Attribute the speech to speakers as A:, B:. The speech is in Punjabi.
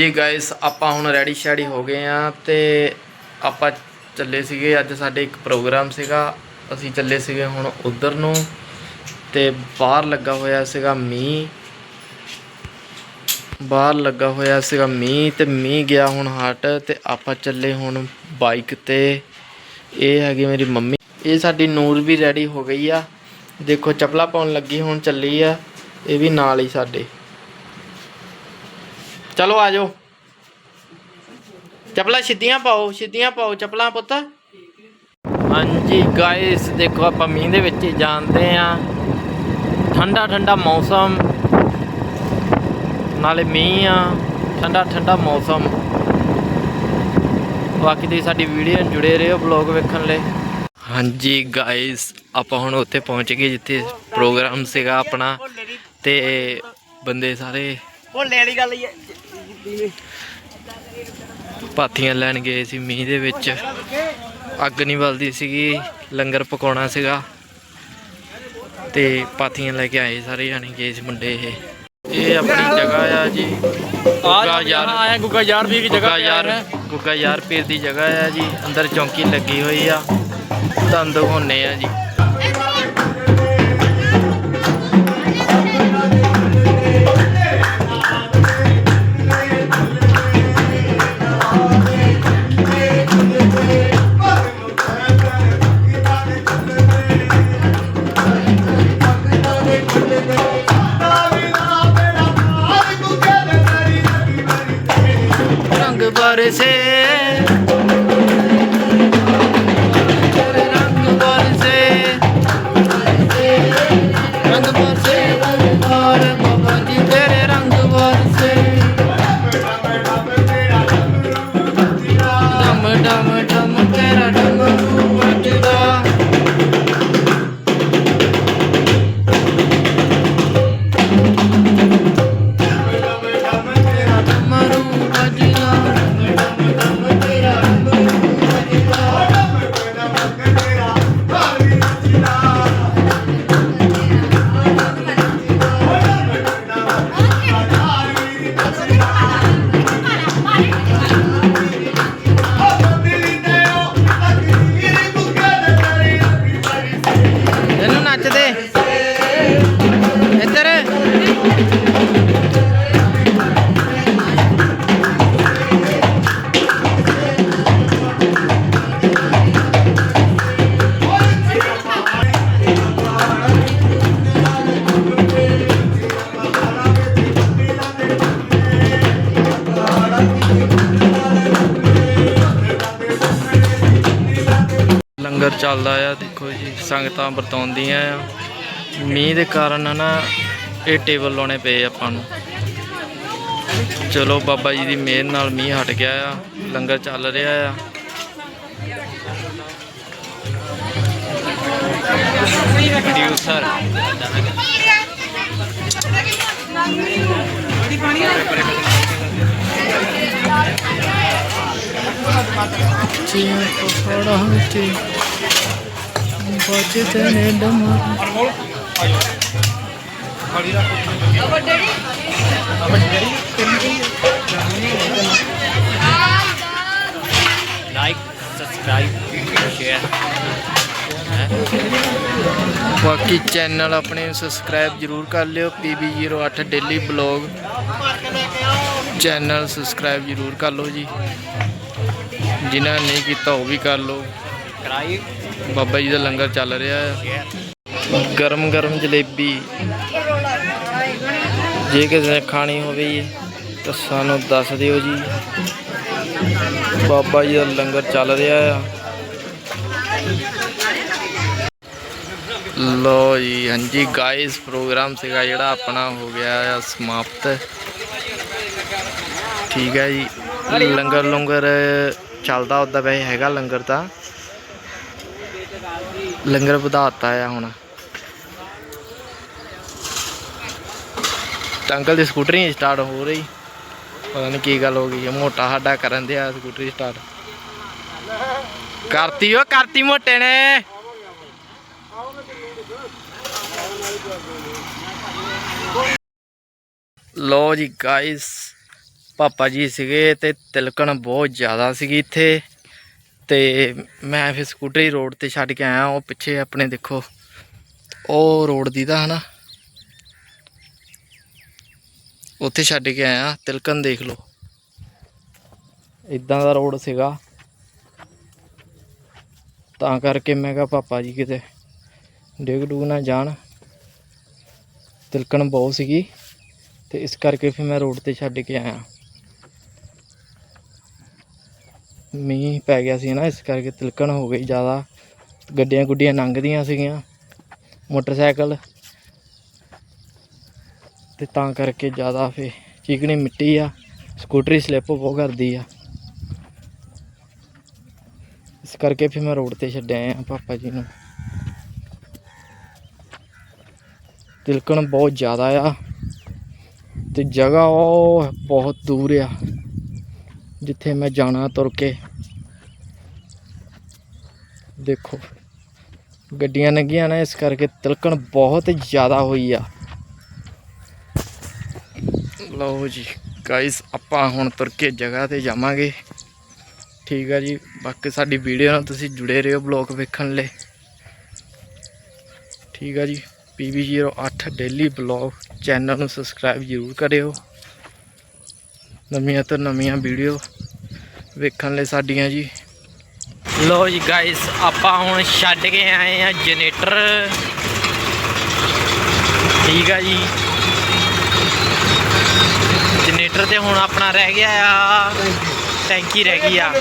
A: ਜੀ ਗਾਇਸ ਆਪਾਂ ਹੁਣ ਰੈਡੀ ਸ਼ੈਡੀ ਹੋ ਗਏ ਆ ਤੇ ਆਪਾਂ ਚੱਲੇ ਸੀਗੇ, ਅੱਜ ਸਾਡੇ ਇੱਕ ਪ੍ਰੋਗਰਾਮ ਸੀਗਾ। ਅਸੀਂ ਚੱਲੇ ਸੀਗੇ ਹੁਣ ਉਧਰ ਨੂੰ ਤੇ ਬਾਹਰ ਲੱਗਾ ਹੋਇਆ ਸੀਗਾ ਮੀਂਹ। ਬਾਹਰ ਲੱਗਾ ਹੋਇਆ ਸੀਗਾ ਮੀਂਹ ਤੇ ਮੀਂਹ ਗਿਆ ਹੁਣ ਹਟ ਤੇ ਆਪਾਂ ਚੱਲੇ ਹੁਣ ਬਾਈਕ ਤੇ। ਇਹ ਹੈਗੀ ਮੇਰੀ ਮੰਮੀ। ਇਹ ਸਾਡੀ ਨੂਰ ਵੀ ਰੈਡੀ ਹੋ ਗਈ ਆ। ਦੇਖੋ, ਚੱਪਲਾ ਪਾਉਣ ਲੱਗੀ, ਹੁਣ ਚੱਲੀ ਆ। ਇਹ ਵੀ ਨਾਲ ਹੀ ਸਾਡੇ। ਚਲੋ ਆ ਜਾਓ। ਚੱਪਲਾਂ ਸਿੱਧੀਆਂ ਪਾਓ ਸਿੱਧੀਆਂ ਪਾਓ ਚੱਪਲਾਂ ਪੁੱਤ। ਹਾਂਜੀ ਗਾਇਸ ਦੇਖੋ ਆਪਾਂ ਮੀਂਹ ਦੇ ਵਿੱਚ ਜਾਂਦੇ ਆ। ਠੰਡਾ ਠੰਡਾ ਮੌਸਮ। ਨਾਲੇ ਮੀਂਹ ਆ, ਠੰਡਾ ਠੰਡਾ ਮੌਸਮ। ਬਾਕੀ ਤੁਸੀਂ ਸਾਡੀ ਵੀਡੀਓ ਨਾਲ ਜੁੜੇ ਰਹੋ ਬਲੌਗ ਵੇਖਣ ਲਈ। ਹਾਂਜੀ ਗਾਇਸ ਆਪਾਂ ਹੁਣ ਉੱਥੇ ਪਹੁੰਚ ਗਏ ਜਿੱਥੇ ਪ੍ਰੋਗਰਾਮ ਸੀਗਾ ਆਪਣਾ। ਤੇ ਬੰਦੇ ਸਾਰੇ
B: ਭੋਲੇ ਵਾਲੀ ਗੱਲ ਹੀ ਹੈ।
A: ਪਾਥੀਆਂ ਲੈਣ ਗਏ ਸੀ ਮੀਂਹ ਦੇ ਵਿੱਚ। ਅੱਗ ਨਹੀਂ ਬਲਦੀ ਸੀਗੀ ਲੰਗਰ ਪਕਾਉਣਾ ਸੀਗਾ। ਤੇ ਪਾਥੀਆਂ ਲੈ ਕੇ ਆਏ ਸਾਰੇ ਜਾਣੇ ਗਏ ਸੀ ਮੁੰਡੇ ਇਹ। ਇਹ ਆਪਣੀ ਜਗ੍ਹਾ ਆ ਜੀ ਗੁੱਗਾ ਯਾਰ
B: ਆਇਆ ਗੁੱਗਾ ਯਾਰ ਵੀ ਇੱਕ
A: ਗੁੱਗਾ ਯਾਰ ਗੁੱਗਾ ਯਾਰ ਪੀਰ ਦੀ ਜਗ੍ਹਾ ਆ ਜੀ ਅੰਦਰ ਚੌਂਕੀ ਲੱਗੀ ਹੋਈ ਆ। ਤੁਹਾਨੂੰ ਦਿਖਾਉਂਦੇ ਆ ਜੀ। ধরেছে ਲੰਗਰ ਚੱਲਦਾ ਆ, ਦੇਖੋ ਜੀ, ਸੰਗਤਾਂ ਵਰਤਾਉਂਦੀਆਂ ਆ। ਮੀਂਹ ਦੇ ਕਾਰਨ ਨਾ ਇਹ ਟੇਬਲ ਲਾਉਣੇ ਪਏ ਆਪਾਂ ਨੂੰ। ਚਲੋ ਬਾਬਾ ਜੀ ਦੀ ਮਿਹਰ ਨਾਲ ਮੀਂਹ ਹਟ ਗਿਆ ਆ, ਲੰਗਰ ਚੱਲ ਰਿਹਾ ਆ। ਪ੍ਰੋਡਿਊਸਰ ਚੀਆਂ ਪਕੜਾ ਤੇ
B: ਲਾਈਕ ਸਬਸਕ੍ਰਾਈਬ ਸ਼ੇਅਰ
A: ਬਾਕੀ ਚੈਨਲ ਆਪਣੇ ਨੂੰ ਸਬਸਕ੍ਰਾਈਬ ਜਰੂਰ ਕਰ ਲਿਓ, PB08 daily blog channel subscribe ਜਰੂਰ ਕਰ ਲਓ ਜੀ। ਜਿਨ੍ਹਾਂ ਨੇ ਨਹੀਂ ਕੀਤਾ ਉਹ ਵੀ ਕਰ ਲਓ। ਬਾਬਾ ਜੀ ਦਾ ਲੰਗਰ ਚੱਲ ਰਿਹਾ ਆ। ਗਰਮ ਗਰਮ ਜਲੇਬੀ। ਜੇ ਕਿਸੇ ਨੇ ਖਾਣੀ ਹੋਵੇ ਤਾਂ ਸਾਨੂੰ ਦੱਸ ਦਿਓ ਜੀ। ਬਾਬਾ ਜੀ ਦਾ ਲੰਗਰ ਚੱਲ ਰਿਹਾ ਆ। ਲੋ ਜੀ, ਹਾਂਜੀ ਗਾਇਸ ਪ੍ਰੋਗਰਾਮ ਸੀਗਾ ਜਿਹੜਾ ਆਪਣਾ ਹੋ ਗਿਆ ਆ, ਸਮਾਪਤ। ਠੀਕ ਹੈ ਜੀ, ਲੰਗਰ ਲੰਗਰ ਚੱਲਦਾ ਉਦਾਂ ਵੈਸੇ ਹੈਗਾ ਲੰਗਰ ਤਾਂ। ਲੰਗਰ ਵਧਾਤਾ ਆ ਹੁਣ। ਅੰਕਲ ਦੀ ਸਕੂਟਰੀ ਨਹੀਂ ਸਟਾਰਟ ਹੋ ਰਹੀ। ਪਤਾ ਨਹੀਂ ਕੀ ਗੱਲ ਹੋ ਗਈ ਹੈ ਮੋਟਾ ਸਾਡਾ ਕਰਨ ਦਿਆ ਸਕੂਟਰੀ ਸਟਾਰਟ ਕਰਤੀ ਓ, ਕਰਤੀ ਮੋਟੇ ਨੇ। ਲੋ ਜੀ ਗਾਇਸ ਪਾਪਾ ਜੀ ਸੀਗੇ ਤੇ ਤਿਲਕਣ ਬਹੁਤ ਜ਼ਿਆਦਾ ਸੀਗੀ ਇੱਥੇ। ਤੇ ਮੈਂ ਫਿਰ ਸਕੂਟਰੀ ਰੋਡ ਤੇ ਛੱਡ ਕੇ ਆਇਆ, ਉਹ ਪਿੱਛੇ ਆਪਣੇ ਦੇਖੋ, ਉਹ ਰੋਡ ਦੀ ਦਾ ਹਨਾ। ਉੱਥੇ ਛੱਡ ਕੇ ਆਇਆ, ਤਿਲਕਣ ਦੇਖ ਲਓ। ਇਦਾਂ ਦਾ ਰੋਡ ਸੀਗਾ। ਤਾਂ ਕਰਕੇ ਮੈਂ ਕਿਹਾ, ਪਾਪਾ ਜੀ ਕਿਤੇ ਡਿੱਗ ਡੂਗ ਨਾ ਜਾਣ। ਤਿਲਕਣ ਬਹੁਤ ਸੀਗੀ, ਤੇ ਇਸ ਕਰਕੇ ਫਿਰ ਮੈਂ ਰੋਡ ਤੇ ਛੱਡ ਕੇ ਆਇਆ। ਮੀਂਹ ਪੈ ਗਿਆ ਸੀ ਨਾ, ਇਸ ਕਰਕੇ ਤਿਲਕਣ ਹੋ ਗਈ ਜ਼ਿਆਦਾ। ਗੱਡੀਆਂ ਗੁੱਡੀਆਂ ਲੰਘਦੀਆਂ ਸੀਗੀਆਂ, ਮੋਟਰਸਾਈਕਲ। ਤੇ ਤਾਂ ਕਰਕੇ ਜ਼ਿਆਦਾ ਫੇ ਚੀਕਣੀ ਮਿੱਟੀ ਆ, ਸਕੂਟਰੀ ਸਲਿੱਪ ਬਹੁਤ ਕਰਦੀ ਆ। ਇਸ ਕਰਕੇ ਫਿਰ ਮੈਂ ਰੋਡ ਤੇ ਛੱਡਿਆ ਆ ਪਾਪਾ ਜੀ ਨੂੰ। ਤਿਲਕਣ ਬਹੁਤ ਜ਼ਿਆਦਾ ਆ, ਤੇ ਜਗ੍ਹਾ ਉਹ ਬਹੁਤ ਦੂਰ ਆ। ਜਿੱਥੇ ਮੈਂ ਜਾਣਾ ਤੁਰ ਕੇ। ਦੇਖੋ, ਗੱਡੀਆਂ ਲੰਘੀਆਂ ਨਾ, ਇਸ ਕਰਕੇ ਤਿਲਕਣ ਬਹੁਤ ਜ਼ਿਆਦਾ ਹੋਈ ਆ। ਲਓ ਜੀ ਗਾਇਸ ਆਪਾਂ ਹੁਣ ਤੁਰ ਕੇ ਜਗ੍ਹਾ ਤੇ ਜਾਵਾਂਗੇ। ਠੀਕ ਆ ਜੀ, ਬਾਕੀ ਸਾਡੀ ਵੀਡੀਓ ਨਾਲ ਤੁਸੀਂ ਜੁੜੇ ਰਹੋ ਬਲੌਗ ਵੇਖਣ ਲਈ। ਠੀਕ ਆ ਜੀ PB08 ਡੇਲੀ ਬਲੌਗ ਚੈਨਲ ਨੂੰ ਸਬਸਕ੍ਰਾਈਬ ਜ਼ਰੂਰ ਕਰਿਓ। ਨਵੀਆਂ ਤੋਂ ਨਵੀਆਂ ਵੀਡੀਓ ਵੇਖਣ ਲਈ ਸਾਡੀਆਂ ਜੀ। ਲੋ ਜੀ ਗਾਇਸ ਆਪਾਂ ਹੁਣ ਛੱਡ ਕੇ ਆਏ ਆ ਜਨਰੇਟਰ। ਠੀਕ ਆ ਜੀ। ਜਨਰੇਟਰ ਤੇ ਹੁਣ ਆਪਣਾ ਰਹਿ ਗਿਆ ਆ। ਟੈਂਕੀ ਰਹਿ ਗਈ ਆ।